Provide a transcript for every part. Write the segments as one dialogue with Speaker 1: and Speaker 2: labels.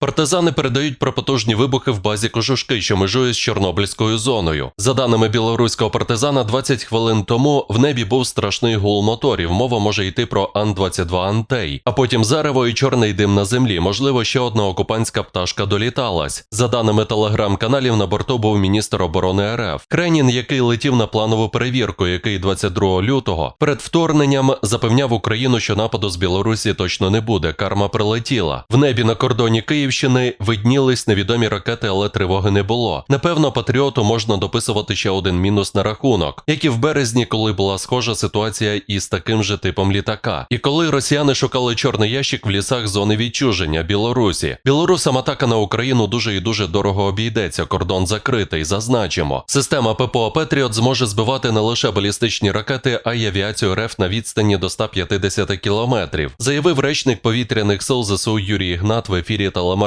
Speaker 1: Партизани передають про потужні вибухи в базі Кожушки, що межує з Чорнобильською зоною. За даними білоруського партизана, 20 хвилин тому в небі був страшний гул моторів. Мова може йти про Ан-22 Антей, а потім зарево і чорний дим на землі. Можливо, ще одна окупантська пташка доліталась. За даними телеграм-каналів, на борту був міністр оборони РФ Кренін, який летів на планову перевірку, який 22 лютого перед вторгненням запевняв Україну, що нападу з Білорусі точно не буде. Карма прилетіла. В небі на кордоні Київщини виднілись невідомі ракети, але тривоги не було. Напевно, патріоту можна дописувати ще один мінус на рахунок, як і в березні, коли була схожа ситуація із таким же типом літака. І коли росіяни шукали чорний ящик в лісах зони відчуження Білорусі. Білорусам атака на Україну дуже і дуже дорого обійдеться. Кордон закритий. Зазначимо. Система ППО Петріот зможе збивати не лише балістичні ракети, а й авіацію РФ на відстані до 150 кілометрів, заявив речник повітряних сил ЗСУ Юрій Ігнат в ефірі телемарафону,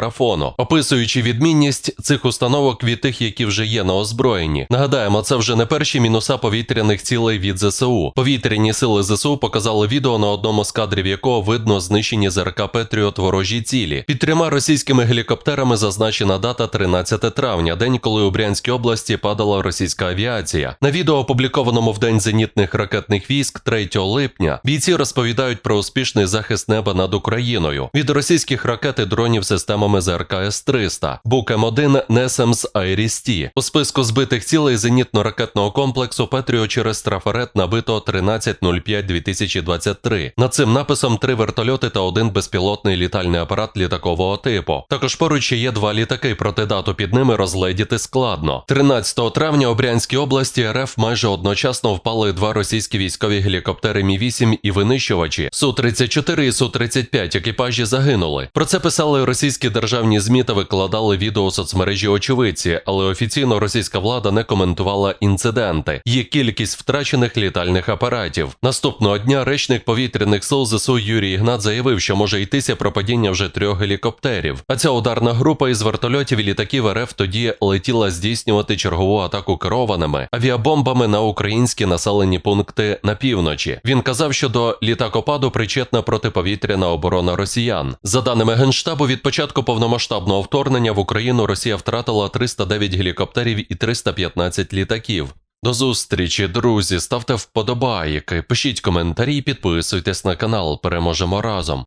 Speaker 1: описуючи відмінність цих установок від тих, які вже є на озброєнні. Нагадаємо, це вже не перші мінуса повітряних цілей від ЗСУ. Повітряні сили ЗСУ показали відео на одному з кадрів, якого видно знищені ЗРК Петріот ворожі цілі. Під трьома російськими гелікоптерами зазначена дата 13 травня, день, коли у Брянській області падала російська авіація. На відео, опублікованому в день зенітних ракетних військ 3 липня, бійці розповідають про успішний захист неба над Україною від російських ракет і дронів системами ЗРК С-300, Бук М1 Несемс Айрісті. У списку збитих цілей зенітно-ракетного комплексу Петріо через трафарет набито 13.05.2023. Над цим написом три вертольоти та один безпілотний літальний апарат літакового типу. Також поруч є два літаки, проте дату під ними розгледіти складно. 13 травня у Брянській області РФ майже одночасно впали два російські військові гелікоптери Мі-8 і винищувачі Су-34 і Су-35 екіпажі загинули. Про це писали російські державні змі та викладали відео соцмережі очевидці, але офіційно російська влада не коментувала інциденти. Є кількість втрачених літальних апаратів. Наступного дня речник повітряних сил ЗСУ Юрій Ігнат заявив, що може йтися про падіння вже трьох гелікоптерів. А ця ударна група із вертольотів і літаків РФ тоді летіла здійснювати чергову атаку керованими авіабомбами на українські населені пункти на півночі. Він казав, що до літакопаду причетна протиповітряна оборона росіян. За даними генштабу, від початку повномасштабного вторгнення в Україну Росія втратила 309 гелікоптерів і 315 літаків. До зустрічі, друзі. Ставте вподобайки, пишіть коментарі, підписуйтесь на канал. Переможемо разом.